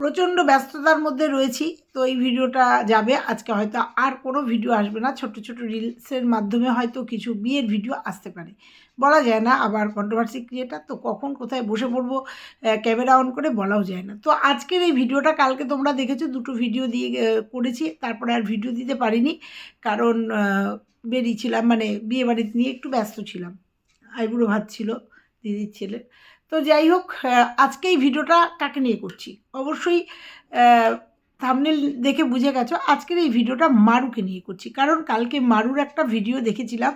প্রচণ্ড ব্যস্ততার মধ্যে রয়েছি, তো এই ভিডিওটা যাবে। আজকে হয়তো আর কোনো ভিডিও আসবে না ছোট ছোট রিলসের মাধ্যমে হয়তো কিছু বিয়ের ভিডিও আসতে পারে। বলা যায় না আবার কন্ট্রোভার্সি ক্রিয়েটার তো কখন কোথায় বসে পড়ব ক্যামেরা অন করে বলাও যায় না। তো আজকের এই ভিডিওটা, কালকে তোমরা দেখেছ, দুটো ভিডিও দিয়ে করেছি, তারপরে আর ভিডিও দিতে পারিনি, কারণ বেরিয়েছিলাম মানে বিয়ে বাড়িতে নিয়ে একটু ব্যস্ত ছিলাম। আইবুড়ো ভাত ছিল, দিদির ছেলে। তো যাই হোক আজকে এই ভিডিওটা কাকে নিয়ে করছি? অবশ্যই থামনেল দেখে বুঝে গেছো, আজকের এই ভিডিওটা মারুকে নিয়ে করছি। কারণ কালকে মারুর একটা ভিডিও দেখেছিলাম।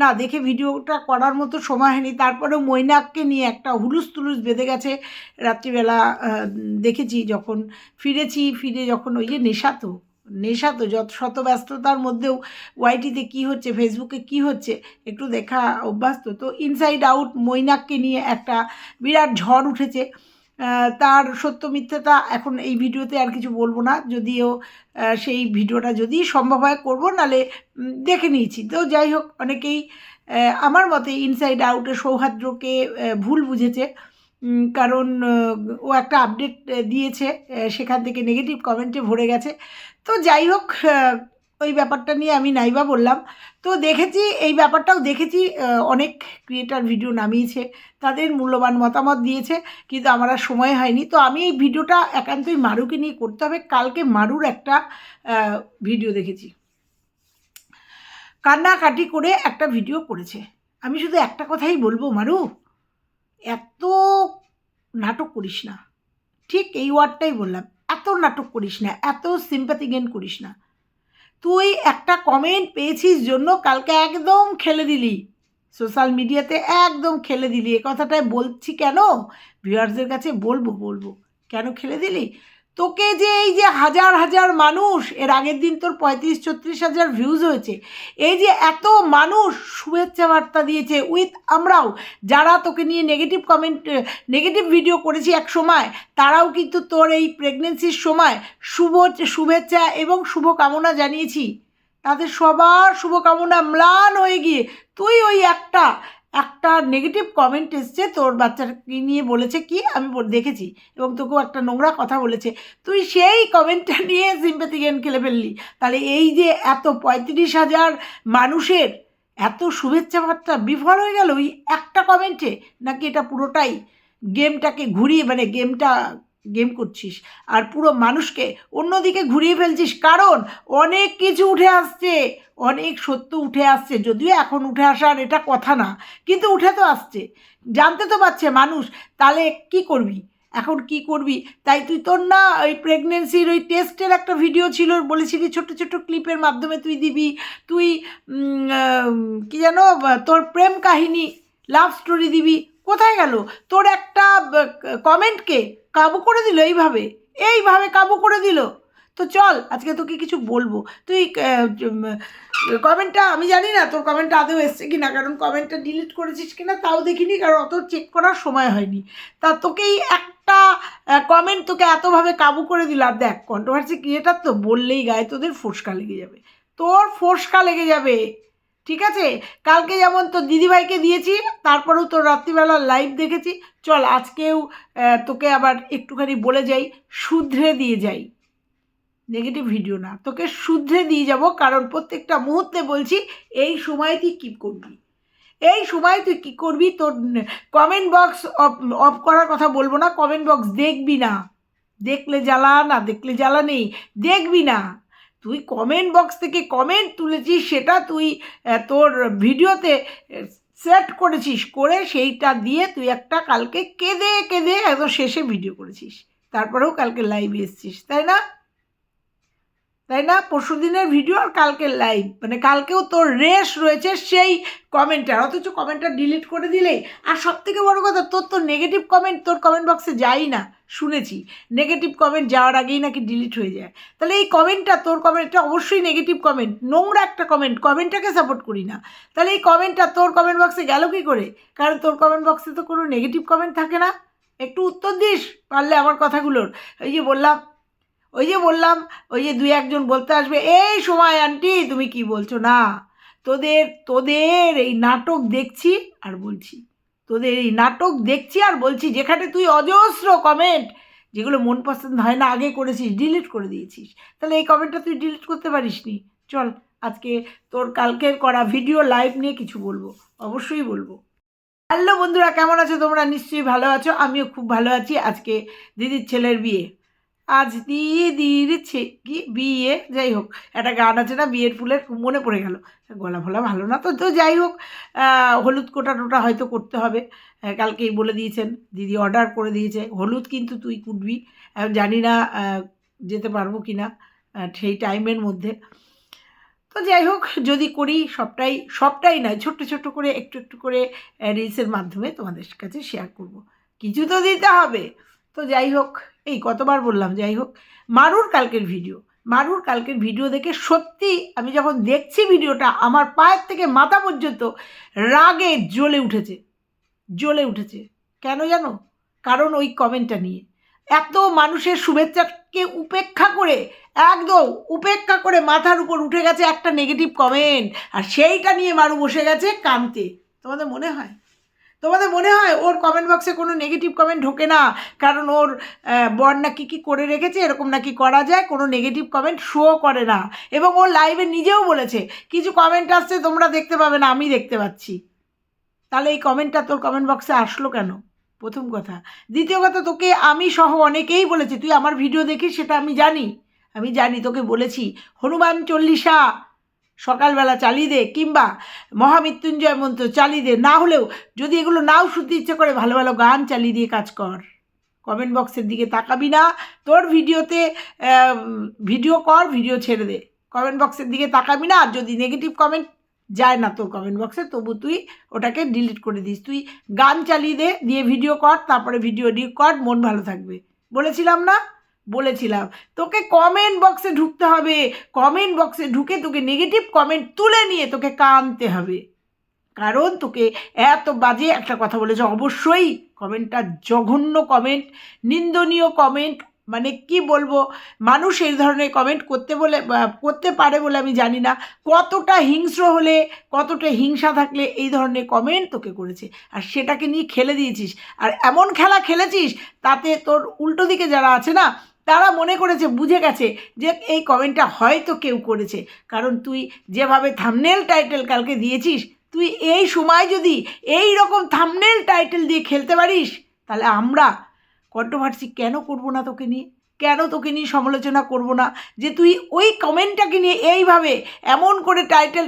না, দেখে ভিডিওটা করার মতো সময় হয়নি। তারপরে মৈনাককে নিয়ে একটা হুলুস তুলুস বেঁধে গেছে রাত্রিবেলা দেখেছি যখন ফিরেছি, ফিরে যখন ওই যে নেশা তো নেশা তো, যত শত ব্যস্ততার মধ্যেও ওয়াইটিতে কি হচ্ছে ফেসবুকে কি হচ্ছে, একটু দেখা অভ্যাস তো ইনসাইড আউট মৈনাককে নিয়ে একটা বিরাট ঝড় উঠেছে। তার সত্য মিথ্যাটা এখন এই ভিডিওতে আর কিছু বলব না। যদিও সেই ভিডিওটা যদি সম্ভব হয় করব, নালে দেখে নিয়েছি। তো যাই হোক, অনেকেই আমার মতে ইনসাইড আউটে সৌহার্দ্যকে ভুল বুঝেছে। কারণ ও একটা আপডেট দিয়েছে সেখান থেকে নেগেটিভ কমেন্টে ভরে গেছে। তো যাই হোক ওই ব্যাপারটা নিয়ে আমি নাইবা বললাম। তো দেখেছি, এই ব্যাপারটাও দেখেছি অনেক ক্রিয়েটার ভিডিও নামিয়েছে, তাদের মূল্যবান মতামত দিয়েছে, কিন্তু আমার আর সময় হয়নি। তো আমি এই ভিডিওটা একান্তই মারুকে নিয়ে করতে হবে। কালকে মারুর একটা ভিডিও দেখেছি। কান্নাকাটি করে একটা ভিডিও করেছে। আমি শুধু একটা কথাই বলব, মারু। এত নাটক করিস না। ঠিক এই ওয়ার্ডটাই বললাম, এত নাটক করিস না, এত সিম্প্যাথি গেন করিস না। তুই একটা কমেন্ট পেয়েছিস জন্য কালকে একদম খেলে দিলি। সোশ্যাল মিডিয়াতে একদম খেলে দিলি। এ কথাটাই বলছি কেন? ভিউয়ার্সদের কাছে বলব বলব। কেন খেলে দিলি? তোকে যে এই যে হাজার হাজার মানুষ, এর আগের দিন তোর পঁয়ত্রিশ, ছত্রিশ হাজার ভিউজ হয়েছে, এই যে এত মানুষ শুভেচ্ছা বার্তা দিয়েছে উইথ আমরাও, যারা তোকে নিয়ে নেগেটিভ কমেন্ট নেগেটিভ ভিডিও করেছি এক সময়, তারাও কিন্তু তোর এই প্রেগনেন্সির সময় শুভ, শুভেচ্ছা এবং শুভকামনা জানিয়েছি। তাদের সবার শুভকামনা ম্লান হয়ে গিয়ে, তুই ওই একটা একটা নেগেটিভ কমেন্ট এসছে, তোর বাচ্চাকে নিয়ে বলেছে কি আমি দেখেছি এবং তোকেও একটা নোংরা কথা বলেছে। তুই সেই কমেন্টটা নিয়ে সিম্পাথি গেম খেলে ফেললি। তাহলে এই যে এত পঁয়ত্রিশ হাজার মানুষের এত শুভেচ্ছা বার্তা বিফল হয়ে গেল ওই একটা কমেন্টে নাকি এটা পুরোটাই গেমটাকে ঘুরিয়ে মানে গেমটা গেম করছিস। আর পুরো মানুষকে অন্যদিকে ঘুরিয়ে ফেলছিস। কারণ অনেক কিছু উঠে আসছে। অনেক সত্য উঠে আসছে। যদিও এখন উঠে আসার এটা কথা না, কিন্তু উঠে তো আসছে। জানতে তো পারছে মানুষ, তাহলে কি করবি? এখন কি করবি? তাই তুই তোর না ওই প্রেগনেন্সির ওই টেস্টের একটা ভিডিও ছিল, বলেছিলি ছোট্ট ছোট্ট ক্লিপের মাধ্যমে তুই দিবি। তুই কি যেন তোর প্রেম কাহিনী লাভ স্টোরি দিবি। কোথায় গেল? তোর একটা কমেন্টকে কাবু করে দিল এইভাবে এইভাবে কাবু করে দিল। তো চল, আজকে তোকে কিছু বলব। তুই কমেন্টটা, আমি জানি না তোর কমেন্টটা আদৌ এসছে কি না কারণ কমেন্টটা ডিলিট করেছিস কি না তাও দেখিনি, কারণ অত চেক করার সময় হয়নি। তা তোকেই একটা কমেন্ট তোকে এতভাবে কাবু করে দিল, আর দেখ কন্ট্রোভার্সি ক্রিয়েটার তো বললেই গায়ে তোদের ফোসকা লেগে যাবে। তোর ফোসকা লেগে যাবে। ঠিক আছে? কালকে যেমন তোর দিদিভাইকে দিয়েছি, তারপরেও তোর রাত্রিবেলা লাইভ দেখেছি। চল, আজকেও তোকে আবার একটুখানি বলে যাই, শুধরে দিয়ে যাই। নেগেটিভ ভিডিও না, তোকে শুধরে দিয়ে যাব, কারণ প্রত্যেকটা মুহূর্তে বলছি, এই সময় তুই কী করবি। এই সময় তুই কী করবি, তোর কমেন্ট বক্স অফ অফ করার কথা বলব না কমেন্ট বক্স দেখবি না। দেখলে জ্বালা না, দেখলে জ্বালা নেই, দেখবি না। তুই কমেন্ট বক্স থেকে কমেন্ট তুলেছিস, সেটা তুই তোর ভিডিওতে সেট করেছিস, করে সেইটা দিয়ে তুই একটা কালকে কেঁদে কেঁদে একদম শেষে ভিডিও করেছিস। তারপরেও কালকে লাইভে এসছিস, তাই না? তাই না? পরশু দিনের ভিডিও আর কালকে লাইভ মানে কালকেও তোর রেস রয়েছে সেই কমেন্টার অথচ কমেন্টটা ডিলিট করে দিলেই। আর সব থেকে বড়ো কথা, তোর তো নেগেটিভ কমেন্ট তোর কমেন্ট বক্সে যাই না। শুনেছি। নেগেটিভ কমেন্ট যাওয়ার আগেই নাকি ডিলিট হয়ে যায়। তাহলে এই কমেন্টটা তোর কমেন্টটা অবশ্যই নেগেটিভ কমেন্ট নোংরা একটা কমেন্ট কমেন্টটাকে সাপোর্ট করি না। তাহলে এই কমেন্টটা তোর কমেন্ট বক্সে গেল কী করে? কারণ তোর কমেন্ট বক্সে তো কোনো নেগেটিভ কমেন্ট থাকে না। একটু উত্তর দিস, পারলে আমার কথাগুলোর। ওই যে বললাম ওই যে বললাম, ওই যে দুই একজন বলতে আসবে, এই সময় আন্টি তুমি কি বলছো? না, তোদের তোদের এই নাটক দেখছি আর বলছি, তোদের এই নাটক দেখছি আর বলছি, যেখানে তুই অজস্র কমেন্ট যেগুলো মন পছন্দ হয় না, আগে করেছিস ডিলিট করে দিয়েছিস। তাহলে এই কমেন্টটা তুই ডিলিট করতে পারিস নি চল, আজকে তোর কালকের করা ভিডিও লাইভ নিয়ে কিছু বলব, অবশ্যই বলব। হ্যালো বন্ধুরা, কেমন আছো তোমরা? নিশ্চয়ই ভালো আছো, আমিও খুব ভালো আছি। আজকে দিদির ছেলের বিয়ে। আজ দিদির ছে, কি? বিয়ে? যাই হোক, একটা গান আছে না, বিয়ের ফুলের মনে পড়ে গেল। গলা ফলা ভালো না তো তো যাই হোক হলুদ কোটা টোটা হয়তো করতে হবে। কালকেই বলে দিয়েছেন, দিদি অর্ডার করে দিয়েছে। হলুদ কিন্তু তুই কুটবি। জানি না যেতে পারব কি না সেই টাইমের মধ্যে। তো যাই হোক, যদি করি, সবটাই সবটাই নয়, ছোট্ট ছোট্ট করে, একটু একটু করে রিলসের মাধ্যমে তোমাদের কাছে শেয়ার করব। কিছু তো দিতে হবে। তো যাই হোক, এই কতবার বললাম, যাই হোক। মারুর কালকের ভিডিও মারুর কালকের ভিডিও দেখে সত্যি আমি যখন দেখছি ভিডিওটা আমার পায়ের থেকে মাথা পর্যন্ত রাগে জ্বলে উঠেছে। জ্বলে উঠেছে। কেন জানো? কারণ ওই কমেন্টটা নিয়ে। এত মানুষের শুভেচ্ছাকে উপেক্ষা করে, একদম উপেক্ষা করে মাথার উপর উঠে গেছে একটা নেগেটিভ কমেন্ট আর সেইটা নিয়ে মারু বসে গেছে কানতে। তোমাদের মনে হয়? তোমাদের মনে হয় ওর কমেন্ট বক্সে কোনো নেগেটিভ কমেন্ট ঢোকে না? কারণ ওর বর নাকি কী করে রেখেছে, এরকম নাকি করা যায়, কোনো নেগেটিভ কমেন্ট শো করে না। এবং ও লাইভে নিজেও বলেছে, কিছু কমেন্ট আসছে, তোমরা দেখতে পাবে না, আমি দেখতে পাচ্ছি। তাহলে এই কমেন্টটা তোর কমেন্ট বক্সে আসলো কেন? প্রথম কথা। দ্বিতীয় কথা, তোকে আমি সহ অনেকেই বলেছি, তুই আমার ভিডিও দেখিস, সেটা আমি জানি। আমি জানি, তোকে বলেছি। হনুমান চল্লিশা সকালবেলা চালিয়ে দে কিংবা মহামৃত্যুঞ্জয় মন্ত্র চালিয়ে দে। না হলেও যদি এগুলো নাও শুনতে ইচ্ছে করে, ভালো ভালো গান চালিয়ে দিয়ে কাজ কর। কমেন্ট বক্সের দিকে তাকাবি না। তোর ভিডিওতে ভিডিও কর, ভিডিও ছেড়ে দে। কমেন্ট বক্সের দিকে তাকাবি না। আর যদি নেগেটিভ কমেন্ট যায় না তোর কমেন্ট বক্সে, তবু তুই ওটাকে ডিলিট করে দিস। তুই গান চালিয়ে দে, দিয়ে ভিডিও কর, তারপরে ভিডিও এডিট কর, মন ভালো থাকবে। বলেছিলাম না? বলেছিলাম। তোকে কমেন্ট বক্সে ঢুকতে হবে। কমেন্ট বক্সে ঢুকে তোকে নেগেটিভ কমেন্ট তুলে নিয়ে তোকে কানতে হবে। কারণ তোকে এত বাজে একটা কথা বলেছে। অবশ্যই কমেন্টটা জঘন্য কমেন্ট নিন্দনীয় কমেন্ট মানে কি বলব? মানুষ এই ধরনের কমেন্ট করতে বলে করতে পারে বলে আমি জানি না। কতটা হিংস্র হলে, কতটা হিংসা থাকলে এই ধরনের কমেন্ট তোকে করেছে। আর সেটাকে নিয়ে খেলে দিয়েছিস। আর এমন খেলা খেলেছিস, তাতে তোর উল্টো দিকে যারা আছে না তারা মনে করেছে, বুঝে গেছে যে এই কমেন্টটা হয়তো কেউ করেছে। কারণ তুই যেভাবে থামনেল টাইটেল কালকে দিয়েছিস, তুই এই সময় যদি এই রকম থামনেল টাইটেল দিয়ে খেলতে পারিস, তাহলে আমরা কন্ট্রোভার্সি কেন করব না তোকে নিয়ে? কেন তোকে নিয়ে সমালোচনা করব না? যে তুই ওই কমেন্টটাকে নিয়ে এইভাবে এমন করে টাইটেল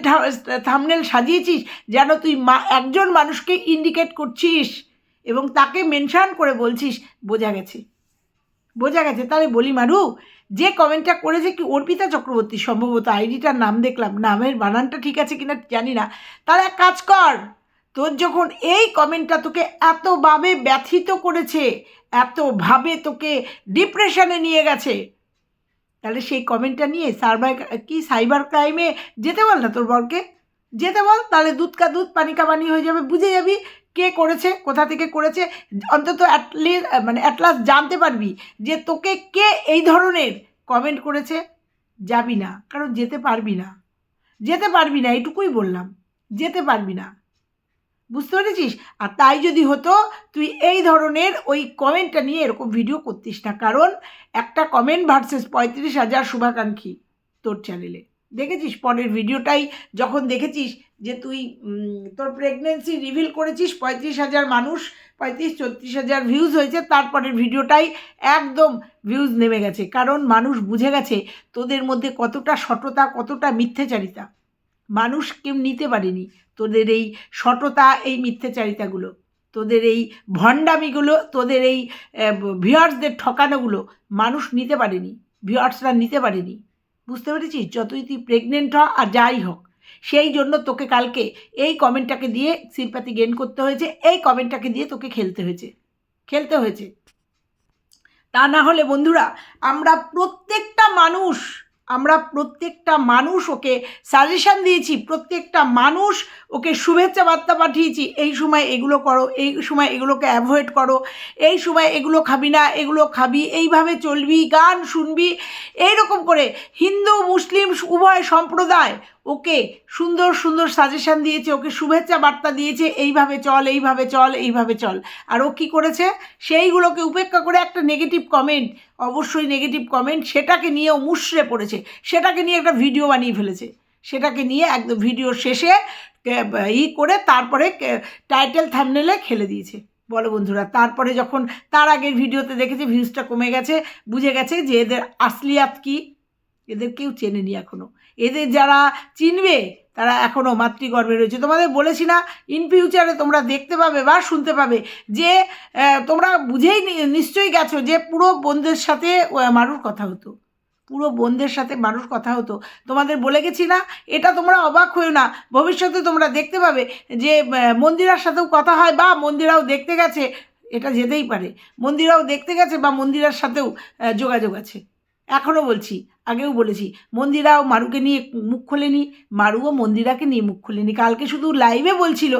থামনেল সাজিয়েছিস যেন তুই মা, একজন মানুষকে ইন্ডিকেট করছিস এবং তাকে মেনশান করে বলছিস, বোঝা গেছে। বোঝা গেছে? তাহলে বলি মারু, যে কমেন্টটা করেছে কি অর্পিতা চক্রবর্তী, সম্ভবত আইডিটার নাম দেখলাম, নামের বানানটা ঠিক আছে কিনা জানি না। তাহলে এক কাজ কর, তোর যখন এই কমেন্টটা তোকে এতভাবে ব্যথিত করেছে, এতভাবে তোকে ডিপ্রেশনে নিয়ে গেছে, তাহলে সেই কমেন্টটা নিয়ে সার্ভাই কি সাইবার ক্রাইমে যেতে বল না তোর বরকে। যেতে বল, তাহলে দুধ কা দুধ, পানি কা পানি হয়ে যাবে, বুঝে যাবি। কে করেছে, কোথা থেকে করেছে, অন্তত অ্যাটলিস্ট মানে অ্যাটলাস্ট জানতে পারবি যে তোকে কে এই ধরনের কমেন্ট করেছে, যাবি না, কারণ যেতে পারবি না। যেতে পারবি না এটুকুই বললাম, যেতে পারবি না। বুঝতে পেরেছিস? আর তাই যদি হতো, তুই এই ধরনের ওই কমেন্টটা নিয়ে এরকম ভিডিও করতিস না, কারণ একটা কমেন্ট ভার্সেস পঁয়ত্রিশ হাজার শুভাকাঙ্ক্ষী তোর চ্যানেলে দেখেছিস পরের ভিডিওটাই? যখন দেখেছিস যে তুই তোর প্রেগনেন্সি রিভিল করেছিস, পঁয়ত্রিশ হাজার মানুষ, পঁয়ত্রিশ চৌত্রিশ হাজার ভিউজ হয়েছে তারপরের ভিডিওটাই একদম ভিউজ নেমে গেছে। কারণ মানুষ বুঝে গেছে তোদের মধ্যে কতটা সততা, কতটা মিথ্যেচারিতা। মানুষ কেউ নিতে পারেনি তোদের এই সততা, এই মিথ্যেচারিতাগুলো। তোদের এই ভণ্ডামিগুলো, তোদের এই ভিউয়ার্সদের ঠকানোগুলো মানুষ নিতে পারেনি। ভিউয়ার্সরা নিতে পারেনি। বুঝতে পেরেছিস? যতই তুই প্রেগনেন্ট হ আর যাই হোক, সেই জন্য তোকে কালকে এই কমেন্টটাকে দিয়ে সিম্পাতি গেন করতে হয়েছে, এই কমেন্টটাকে দিয়ে তোকে খেলতে হয়েছে খেলতে হয়েছে। তা না হলে বন্ধুরা, আমরা প্রত্যেকটা মানুষ আমরা প্রত্যেকটা মানুষ ওকে সাজেশান দিয়েছি, প্রত্যেকটা মানুষ ওকে শুভেচ্ছা বার্তা পাঠিয়েছি, এই সময় এগুলো করো, এই সময় এগুলোকে অ্যাভয়েড করো, এই সময় এগুলো খাবি না, এগুলো খাবি, এইভাবে চলবি, গান শুনবি, এইরকম করে হিন্দু, মুসলিম, উভয় সম্প্রদায় ওকে সুন্দর সুন্দর সাজেশান দিয়েছে, ওকে শুভেচ্ছা বার্তা দিয়েছে, এইভাবে চল এইভাবে চল এইভাবে চল। আর ও কী করেছে? সেইগুলোকে উপেক্ষা করে একটা নেগেটিভ কমেন্ট অবশ্যই নেগেটিভ কমেন্ট সেটাকে নিয়ে ও মুশড়ে পড়েছে। সেটাকে নিয়ে একটা ভিডিও বানিয়ে ফেলেছে। সেটাকে নিয়ে একদম ভিডিও শেষে ই করে তারপরে টাইটেল থামনেলে খেলে দিয়েছে। বলো বন্ধুরা, তারপরে যখন তার আগের ভিডিওতে দেখেছে ভিউজটা কমে গেছে, বুঝে গেছে যে এদের আসলিয়াত কি? এদের কেউ চেনেনি এখনও এদের যারা চিনবে, তারা এখনও মাতৃগর্ভে রয়েছে। তোমাদের বলেছি না ইন ফিউচারে তোমরা দেখতে পাবে বা শুনতে পাবে যে তোমরা বুঝেই নিশ্চয়ই গেছো যে পুরো বোনদের সাথে মারুর কথা হতো। পুরো বোনদের সাথে মানুষ কথা হতো। তোমাদের বলে গেছি না, এটা তোমরা অবাক হয়েও না। ভবিষ্যতে তোমরা দেখতে পাবে যে মন্দিরার সাথেও কথা হয় বা মন্দিরাও দেখতে গেছে, এটা যেতেই পারে। মন্দিরাও দেখতে গেছে বা মন্দিরার সাথেও যোগাযোগ আছে। এখনও বলছি, আগেও বলেছি মন্দিরাও মারুকে নিয়ে মুখ খোলেনি, মারুও মন্দিরাকে নিয়ে মুখ খোলেনি। কালকে শুধু লাইভে বলছিল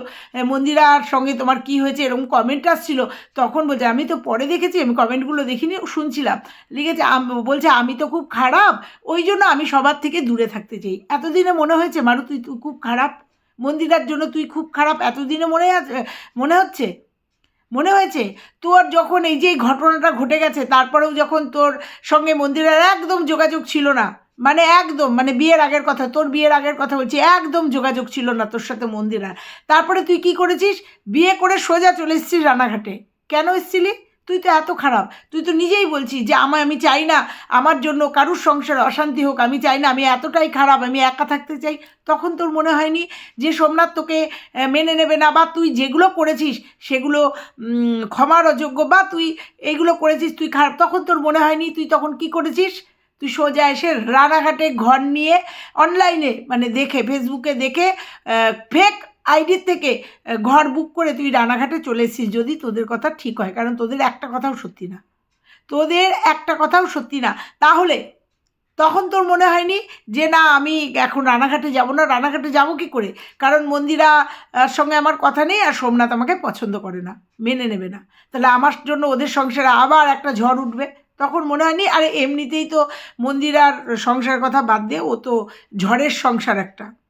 মন্দিরার সঙ্গে তোমার কি হয়েছে? এরকম কমেন্ট আসছিল। তখন বলছে, আমি তো পরে দেখেছি, আমি কমেন্টগুলো দেখিনি, শুনছিলাম। লিখেছে বলছে, আমি তো খুব খারাপ, ওই জন্য আমি সবার থেকে দূরে থাকতে চাই। এতদিনে মনে হয়েছে, মারু তুই খুব খারাপ? মন্দিরার জন্য তুই খুব খারাপ? এতদিনে মনে আছে, মনে হচ্ছে? মনে হয়েছে? তোর যখন এই যে ঘটনাটা ঘটে গেছে, তারপরেও যখন তোর সঙ্গে মন্দিরের একদম যোগাযোগ ছিল না মানে একদম মানে বিয়ের আগের কথা, তোর বিয়ের আগের কথা বলছি, একদম যোগাযোগ ছিল না তোর সাথে মন্দিরা। তারপরে তুই কি করেছিস? বিয়ে করে সোজা চলে এসেছিস রানাঘাটে। কেন এসেছিলি? তুই তো এত খারাপ। তুই তো নিজেই বলছিস যে আমায় আমি চাই না, আমার জন্য কারুর সংসারে অশান্তি হোক, আমি চাই না, আমি এতটাই খারাপ, আমি একা থাকতে চাই। তখন তোর মনে হয়নি যে সোমনাথ তোকে মেনে নেবে না, বা তুই যেগুলো করেছিস সেগুলো ক্ষমার অযোগ্য, বা তুই এইগুলো করেছিস তুই খারাপ, তখন তোর মনে হয়নি তুই তখন কি করেছিস? তুই সোজা এসে রানাঘাটে ঘর নিয়ে অনলাইনে মানে দেখে ফেসবুকে দেখে ফেক আইডির থেকে ঘর বুক করে তুই রানাঘাটে চলে এসেছিস যদি তোদের কথা ঠিক হয়। কারণ তোদের একটা কথাও সত্যি না। তোদের একটা কথাও সত্যি না। তাহলে, তখন তোর মনে হয়নি যে, না, আমি এখন রানাঘাটে যাব না। রানাঘাটে যাব কি করে? কারণ মন্দিরা সঙ্গে আমার কথা নেই আর সোমনাথ আমাকে পছন্দ করে না, মেনে নেবে না। তাহলে আমার জন্য ওদের সংসারে আবার একটা ঝড় উঠবে। তখন মনে হয়নি, আরে, এমনিতেই তো মন্দিরার সংসার কথা বাদ দিয়ে ও তো ঝড়ের সংসার একটা।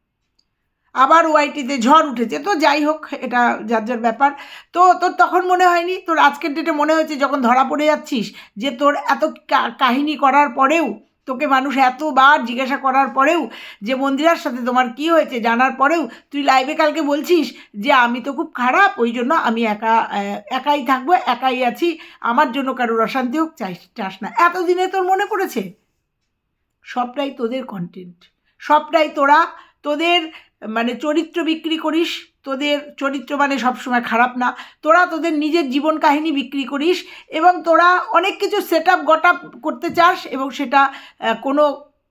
আবার ওয়াইটিতে ঝড় উঠেছে। তো যাই হোক, এটা যার যার ব্যাপার। তো তোর তখন মনে হয়নি? তোর আজকের ডেটে মনে হয়েছে যখন ধরা পড়ে যাচ্ছিস যে তোর এত কাহিনী করার পরেও, তোকে মানুষ এতবার জিজ্ঞাসা করার পরেও যে মন্দিরার সাথে তোমার কি হয়েছে জানার পরেও, তুই লাইভে কালকে বলছিস যে আমি তো খুব খারাপ, ওই জন্য আমি একা একাই থাকব, একাই আছি। আমার জন্য কারোর অশান্তি হোক চাই চাস না। এতদিনে তোর মনে পড়েছে? সবটাই তোদের কন্টেন্ট সবটাই তোরা তোদের মানে চরিত্র বিক্রি করিস, তোদের চরিত্র মানে সবসময় খারাপ না। তোরা তোদের নিজের জীবন কাহিনী বিক্রি করিস এবং তোরা অনেক কিছু সেট আপ গট আপ করতে চাস এবং সেটা কোনো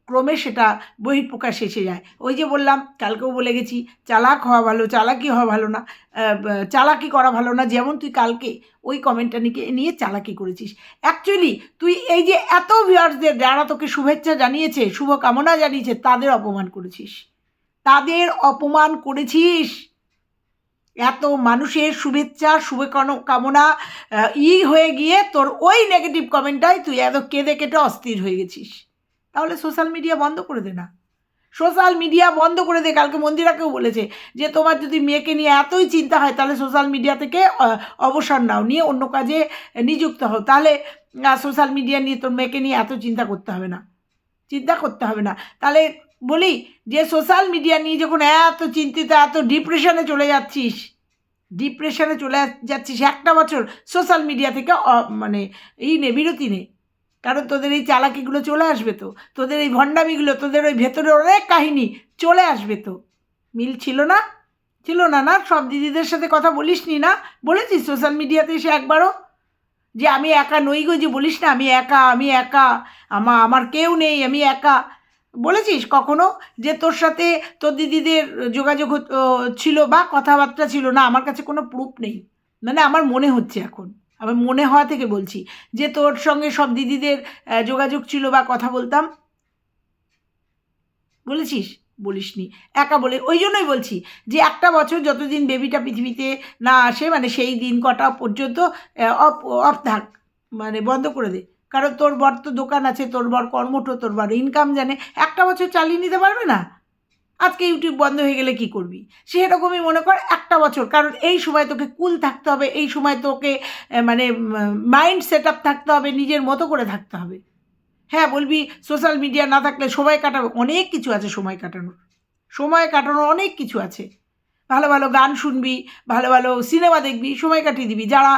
ক্রমে সেটা বহিঃপ্রকাশ এসে যায়। ওই যে বললাম, কালকেও বলে গেছি, চালাক হওয়া ভালো, চালাকি হওয়া ভালো না চালাকি করা ভালো না, যেমন তুই কালকে ওই কমেন্টটা নিয়ে নিয়ে চালাকি করেছিস। অ্যাকচুয়ালি তুই এই যে এত ভিউয়ার্সদের যারা তোকে শুভেচ্ছা জানিয়েছে, শুভকামনা জানিয়েছে, তাদের অপমান করেছিস। তাদের অপমান করেছিস? এত মানুষের শুভেচ্ছা শুভ কামনা ই হয়ে গিয়ে তোর ওই নেগেটিভ কমেন্টটাই তুই এত কেঁদে কেটে অস্থির হয়ে গেছিস। তাহলে সোশ্যাল মিডিয়া বন্ধ করে দে না। সোশ্যাল মিডিয়া বন্ধ করে দে। কালকে মন্দিরাকেও বলেছে যে, তোমার যদি মেয়েকে নিয়ে এতই চিন্তা হয়, তাহলে সোশ্যাল মিডিয়া থেকে অবসর নাও। নিয়ে অন্য কাজে নিযুক্ত হও। তাহলে সোশ্যাল মিডিয়া নিয়ে তোর মেয়েকে নিয়ে এত চিন্তা করতে হবে না। চিন্তা করতে হবে না। তাহলে বলি, যে সোশ্যাল মিডিয়া নিয়ে যখন এত চিন্তিত, এত ডিপ্রেশনে চলে যাচ্ছিস ডিপ্রেশনে চলে যাচ্ছিস একটা বছর সোশ্যাল মিডিয়া থেকে মানে এই নে, বিরতি নে। কারণ তোদের এই চালাকিগুলো চলে আসবে তো। তোদের এই ভণ্ডামিগুলো, তোদের ওই ভেতরে অনেক কাহিনী চলে আসবে তো। মিল ছিল না? ছিল না না? সব দিদিদের সাথে কথা বলিস নি? না বলেছিস সোশ্যাল মিডিয়াতে এসে একবারও? যে আমি একা নই গো, যে বলিস না, আমি একা আমি একা, আমা, আমার কেউ নেই, আমি একা। বলেছিস কখনো যে তোর সাথে তোর দিদিদের যোগাযোগ ছিল বা কথাবার্তা ছিল? না, আমার কাছে কোনো প্রুফ নেই। মানে আমার মনে হচ্ছে এখন। আমার মনে হওয়া থেকে বলছি যে তোর সঙ্গে সব দিদিদের যোগাযোগ ছিল বা কথা বলতাম। বলেছিস? বলিসনি। একা বলে, ওই জন্যই বলছি যে একটা বছর যতদিন বেবিটা পৃথিবীতে না আসে মানে সেই দিন কটা পর্যন্ত অফ অফ থাক। মানে বন্ধ করে দে। কারণ তোর বর তো দোকান আছে, তোর বর কর্মঠ, তোর বর ইনকাম জানে, একটা বছর চালিয়ে নিতে পারবে না? আজকে ইউটিউব বন্ধ হয়ে গেলে কি করবি? সেরকমই মনে কর একটা বছর, কারণ এই সময় তোকে কুল থাকতে হবে, এই সময় তোকে মানে মাইন্ড সেট আপ থাকতে হবে, নিজের মতো করে থাকতে হবে। হ্যাঁ বলবি সোশ্যাল মিডিয়া না থাকলে সময় কাটাবে, অনেক কিছু আছে সময় কাটানোর। সময় কাটানোর অনেক কিছু আছে। ভালো ভালো গান শুনবি, ভালো ভালো সিনেমা দেখবি, সময় কাটিয়ে দিবি। যারা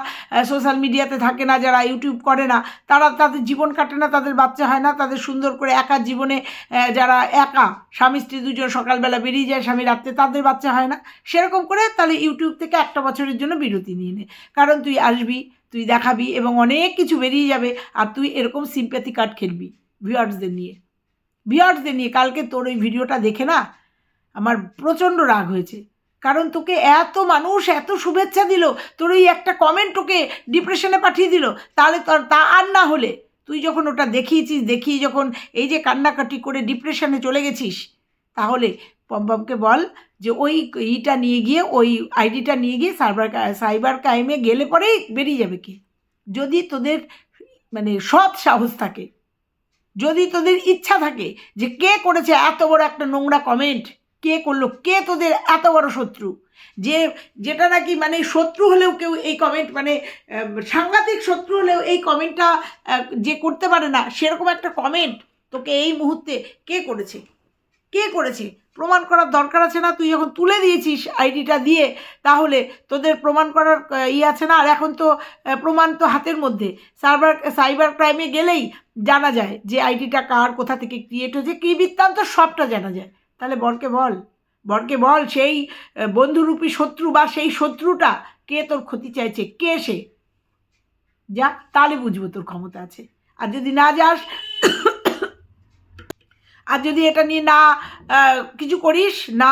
সোশ্যাল মিডিয়াতে থাকে না, যারা ইউটিউব করে না, তারা তাদের জীবন কাটে না, তাদের বাচ্চা হয় না, তাদের সুন্দর করে একা জীবনে যারা একা, স্বামী স্ত্রী দুজন সকালবেলা বেরিয়ে যায়, স্বামী রাত্রে, তাদের বাচ্চা হয় না। সেরকম করে তাহলে ইউটিউব থেকে একটা বছরের জন্য বিরতি নিয়ে নে। কারণ তুই আসবি, তুই দেখাবি এবং অনেক কিছু বেরিয়ে যাবে আর তুই এরকম সিম্প্যাথি কার্ড খেলবি ভিউয়ার্সদের নিয়ে। ভিউয়ার্সদের নিয়ে, কালকে তোর ওই ভিডিওটা দেখে না, আমার প্রচণ্ড রাগ হয়েছে। কারণ তোকে এত মানুষ এত শুভেচ্ছা দিল, তোর ওই একটা কমেন্ট তোকে ডিপ্রেশনে পাঠিয়ে দিল, তাহলে তোর, তা আর না হলে। তুই যখন ওটা দেখিয়েছিস, দেখিয়ে যখন এই যে কান্নাকাটি করে ডিপ্রেশনে চলে গেছিস, তাহলে পম্পমকে বল যে ওই ইটা নিয়ে গিয়ে, ওই আইডিটা নিয়ে গিয়ে সাইবার সাইবার ক্রাইমে গেলে পরেই বেরিয়ে যাবে কি? যদি তোদের মানে সৎ সাহস থাকে, যদি তোদের ইচ্ছা থাকে যে কে করেছে এত বড় একটা নোংরা কমেন্ট কে করল? কে তোদের এত বড় শত্রু? যে, যেটা নাকি মানে শত্রু হলেও কেউ এই কমেন্ট মানে সাংঘাতিক শত্রু হলেও এই কমেন্টটা যে করতে পারে না, সেরকম একটা কমেন্ট তোকে এই মুহূর্তে কে করেছে? কে করেছে? প্রমাণ করার দরকার আছে না? তুই যখন তুলে দিয়েছিস আইডিটা দিয়ে, তাহলে তোদের প্রমাণ করার ই আছে না? আর এখন তো প্রমাণ তো হাতের মধ্যে। সাইবার সাইবার ক্রাইমে গেলেই জানা যায় যে আইডিটা কার, কোথা থেকে ক্রিয়েট হয়েছে, কী বৃত্তান্ত সবটা জানা যায়। তাহলে বরকে বল। বরকে বল সেই বন্ধুরূপী শত্রু বা সেই শত্রুটা কে তোর ক্ষতি চাইছে? কে সে? যা তাহলে বুঝব তোর ক্ষমতা আছে। আর যদি না যাস আর যদি এটা নিয়ে না কিছু করিস না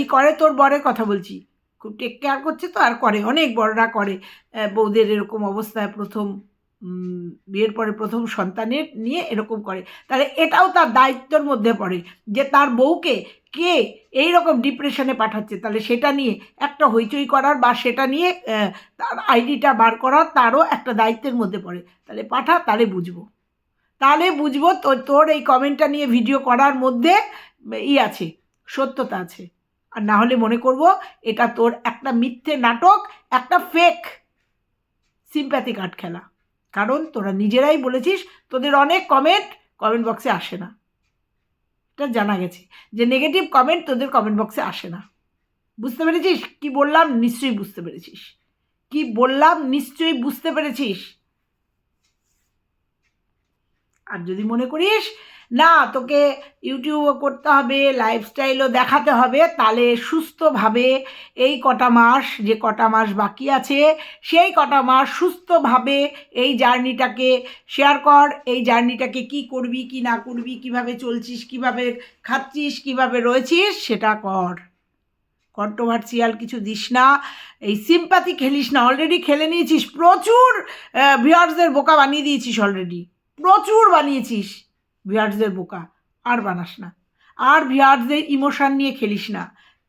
ই করে তোর বরের কথা বলছি। খুব টেক কেয়ার করছে তো আর করে অনেক বড়রা করে আহ, বউদের এরকম অবস্থায় প্রথম বিয়ের পরে প্রথম সন্তানের নিয়ে এরকম করে। তাহলে এটাও তার দায়িত্বের মধ্যে পড়ে যে তার বউকে কে এই রকম ডিপ্রেশনে পাঠাচ্ছে। তাহলে সেটা নিয়ে একটা হইচই করার বা সেটা নিয়ে তার আইডিটা বার করার তারও একটা দায়িত্বের মধ্যে পড়ে। তাহলে পাঠা, তাহলে বুঝব। তাহলে বুঝব তোর তোর এই কমেন্টটা নিয়ে ভিডিও করার মধ্যে ই আছে, সত্যতা আছে। আর না হলে মনে করব এটা তোর একটা মিথ্যে নাটক, একটা ফেক সিম্প্যাথি কার্ড খেলা। কারণ তোরা নিজেরাই বলেছিস তোদের অনেক কমেন্ট কমেন্ট বক্সে আসে না। এটা জানা গেছে। যে নেগেটিভ কমেন্ট তোদের কমেন্ট বক্সে আসে না। বুঝতে পেরেছিস? কি বললাম? নিশ্চয়ই বুঝতে পেরেছিস। কি বললাম? নিশ্চয়ই বুঝতে পেরেছিস। আর যদি মনে করিস না, তোকে ইউটিউবও করতে হবে লাইফস্টাইলও দেখাতে হবে, তাহলে সুস্থভাবে এই কটা মাস, যে কটা মাস বাকি আছে, সেই কটা মাস সুস্থভাবে এই জার্নিটাকে শেয়ার কর, এই জার্নিটাকে কি করবি, কি না করবি, কীভাবে চলছিস, কীভাবে খাচ্ছিস, কীভাবে রয়েছিস, সেটা কর। কন্ট্রোভার্সিয়াল কিছু দিস না, এই সিম্পাতি খেলিস না অলরেডি খেলে নিয়েছিস, প্রচুর ভিউয়ার্সদের বোকা বানিয়ে দিয়েছিস অলরেডি প্রচুর বানিয়েছিস। ভিউয়ার্সদের বোকা, আর বানাস না। আর ভিউয়ার্সদের ইমোশন নিয়ে খেলিস না।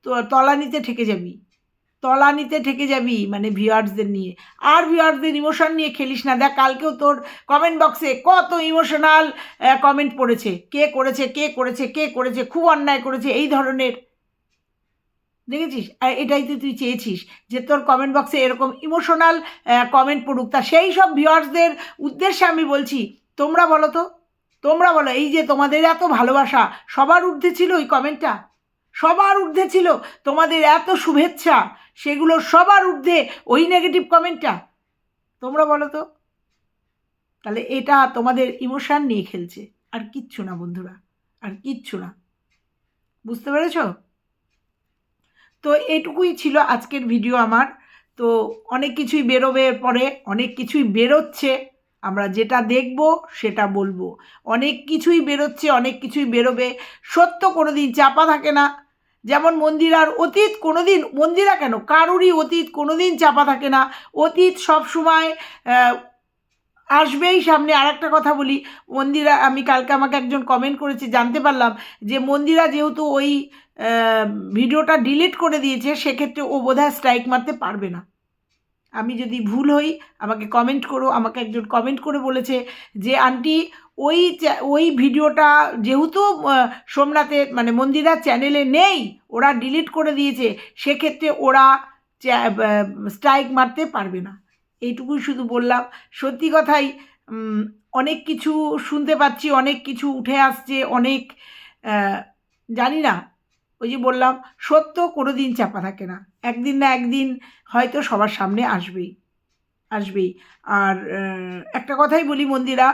তো তলানিতে ঠেকে যাবি। তলানিতে ঠেকে যাবি মানে ভিউয়ার্সদের নিয়ে। আর ভিউয়ার্সদের ইমোশন নিয়ে খেলিস না। দেখ, কালকেও তোর কমেন্ট বক্সে কত ইমোশনাল কমেন্ট পড়েছে। কে করেছে কে করেছে কে করেছে, খুব অন্যায় করেছে, এই ধরনের। দেখেছিস? এটাই তো তুই চেয়েছিস যে তোর কমেন্ট বক্সে এরকম ইমোশনাল কমেন্ট পড়ুক। তা সেই সব ভিউয়ার্সদের উদ্দেশ্যে আমি বলছি, তোমরা বলো তো তোমরা বলো, এই যে তোমাদের এত ভালোবাসা, সবার ঊর্ধ্বে ছিল ওই কমেন্টটা? সবার ঊর্ধ্বে ছিল, তোমাদের এত শুভেচ্ছা, সেগুলো সবার ঊর্ধ্বে ওই নেগেটিভ কমেন্টটা? তোমরা বলো তো। তাহলে এটা তোমাদের ইমোশান নিয়ে খেলছে। আর কিচ্ছু না বন্ধুরা, আর কিচ্ছু না। বুঝতে পেরেছ? তো এটুকুই ছিল আজকের ভিডিও আমার। তো অনেক কিছুই বেরোবে পরে, অনেক কিছুই বেরোচ্ছে। আমরা যেটা দেখব, সেটা বলব। অনেক কিছুই বেরোচ্ছে, অনেক কিছুই বেরোবে। সত্য কোনো দিন চাপা থাকে না। যেমন মন্দিরার অতীত কোনো দিন মন্দিরা কেন? কারুরই অতীত কোনো দিন চাপা থাকে না। অতীত সব সময় আসবেই সামনে। আর একটা কথা বলি, মন্দিরা, আমি কালকে আমাকে একজন কমেন্ট করেছে, জানতে পারলাম যে মন্দিরা যেহেতু ওই ভিডিওটা ডিলিট করে দিয়েছে, সেক্ষেত্রে ও বোধহয় স্ট্রাইক মারতে পারবে না। আমি যদি ভুল হই, আমাকে কমেন্ট করো, আমাকে একজন কমেন্ট করে বলেছে যে, আন্টি, ওই ওই ভিডিওটা যেহেতু সোমনাথের মানে মন্দিরার চ্যানেলে নেই, ওরা ডিলিট করে দিয়েছে, সেক্ষেত্রে ওরা স্ট্রাইক মারতে পারবে না। এইটুকুই শুধু বললাম। সত্যি কথাই অনেক কিছু শুনতে পাচ্ছি, অনেক কিছু উঠে আসছে, অনেক জানি না, ওই যে বললাম, সত্য কোনো দিন চাপা থাকে না। একদিন না একদিন হয়তো সবার সামনে আসবেই আসবেই। আর একটা কথাই বলি মন্দিরা,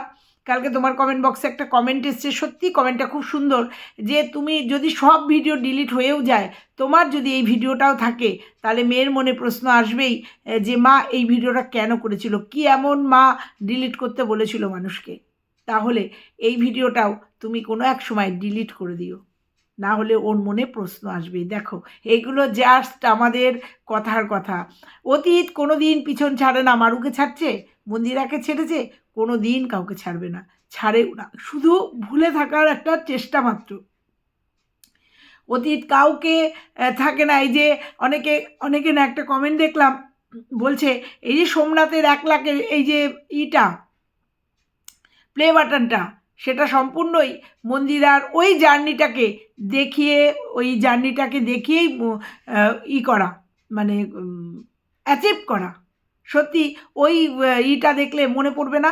কালকে তোমার কমেন্ট বক্সে একটা কমেন্ট এসছে সত্যি কমেন্টটা খুব সুন্দর, যে তুমি যদি সব ভিডিও ডিলিট হয়েও যায়, তোমার যদি এই ভিডিওটাও থাকে, তাহলে মেয়ের মনে প্রশ্ন আসবেই যে মা এই ভিডিওটা কেন করেছিল? কি এমন মা ডিলিট করতে বলেছিল মানুষকে? তাহলে এই ভিডিওটাও তুমি কোনো এক সময় ডিলিট করে দিও। না হলে ওর মনে প্রশ্ন আসবে। দেখো, এগুলো জাস্ট আমাদের কথার কথা। অতীত কোনো দিন পিছন ছাড়ে না, মারুকে ছাড়ছে, মন্দিরাকে ছেড়েছে কোনো দিন কাউকে ছাড়বে না, ছাড়েও না। শুধু ভুলে থাকার একটা চেষ্টা মাত্র। অতীত কাউকে থাকে না, এই যে অনেকে অনেকে না একটা কমেন্ট দেখলাম, বলছে, এই যে সোমনাথের এক লাখের এই যে ইটা প্লে বাটনটা সেটা সম্পূর্ণই মন্দিরার ওই জার্নিটাকে দেখিয়ে, ওই জার্নিটাকে দেখিয়েই ই করা মানে অ্যাচিভ করা। সত্যি ওই ইটা দেখলে মনে পড়বে না?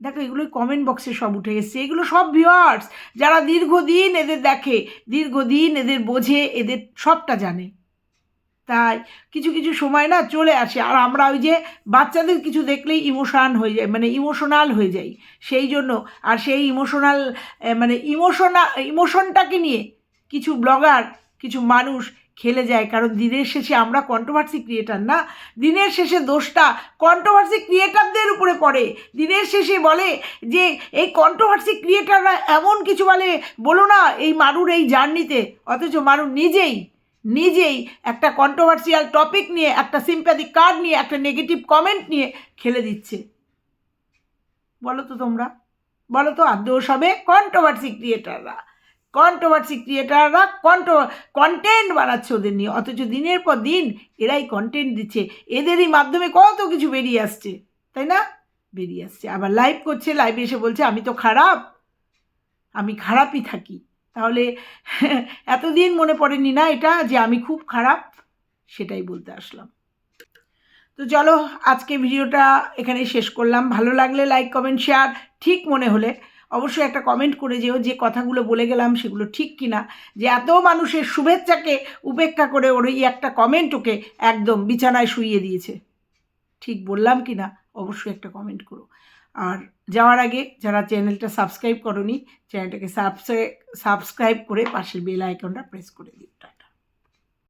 দেখো এগুলোই কমেন্ট বক্সে সব উঠে এসছে এগুলো সব ভিউয়ার্স যারা দীর্ঘদিন এদের দেখে, দীর্ঘদিন এদের বোঝে, এদের সবটা জানে। তাই কিছু কিছু সময় না চলে আসে। আর আমরা ওই যে বাচ্চাদের কিছু দেখলেই ইমোশান হয়ে যায় মানে ইমোশনাল হয়ে যাই। সেই জন্য, আর সেই ইমোশনাল মানে ইমোশনা ইমোশনটাকে নিয়ে কিছু ব্লগার কিছু মানুষ খেলে যায়। কারণ দিনের শেষে আমরা কন্ট্রোভার্সি ক্রিয়েটার না। দিনের শেষে দোষটা কন্ট্রোভার্সি ক্রিয়েটারদের উপরে পড়ে। দিনের শেষে বলে যে, এই কন্ট্রোভার্সি ক্রিয়েটাররা এমন কিছু বলে, বলো না এই মারুর এই জার্নিতে অথচ মারু নিজেই নিজেই একটা কন্ট্রোভার্সিয়াল টপিক নিয়ে, একটা সিম্প্যাথি কার্ড নিয়ে, একটা নেগেটিভ কমেন্ট নিয়ে খেলে দিচ্ছে। বলো তো তোমরা। বলো তো, আর দোষ হবে কন্ট্রোভার্সি ক্রিয়েটাররা কন্ট্রোভার্সি ক্রিয়েটাররা কন্ট্রো কন্টেন্ট বানাচ্ছে ওদের নিয়ে। অথচ দিনের পর দিন এরাই কন্টেন্ট দিচ্ছে। এদেরই মাধ্যমে কত কিছু বেরিয়ে আসছে, তাই না? বেরিয়ে আসছে। আবার লাইভ করছে লাইভে এসে বলছে, আমি তো খারাপ। আমি খারাপই থাকি। তাহলে এতদিন মনে পড়েনি না এটা যে আমি খুব খারাপ? সেটাই বলতে আসলাম। তো চলো, আজকে ভিডিওটা এখানে শেষ করলাম। ভালো লাগলে লাইক কমেন্ট শেয়ার ঠিক মনে হলে অবশ্যই একটা কমেন্ট করে যেও যে কথাগুলো বলে গেলাম সেগুলো ঠিক কিনা। যে এত মানুষের শুভেচ্ছাকে উপেক্ষা করে ওর এই একটা কমেন্ট ওকে একদম বিছানায় শুইয়ে দিয়েছে। ঠিক বললাম কি না অবশ্যই একটা কমেন্ট করো। আর যাওয়ার আগে যারা চ্যানেলটা সাবস্ক্রাইব করনি, চ্যানেলটাকে সাবস্ক্রাইব সাবস্ক্রাইব করে পাশের বেল আইকনটা প্রেস করে দিও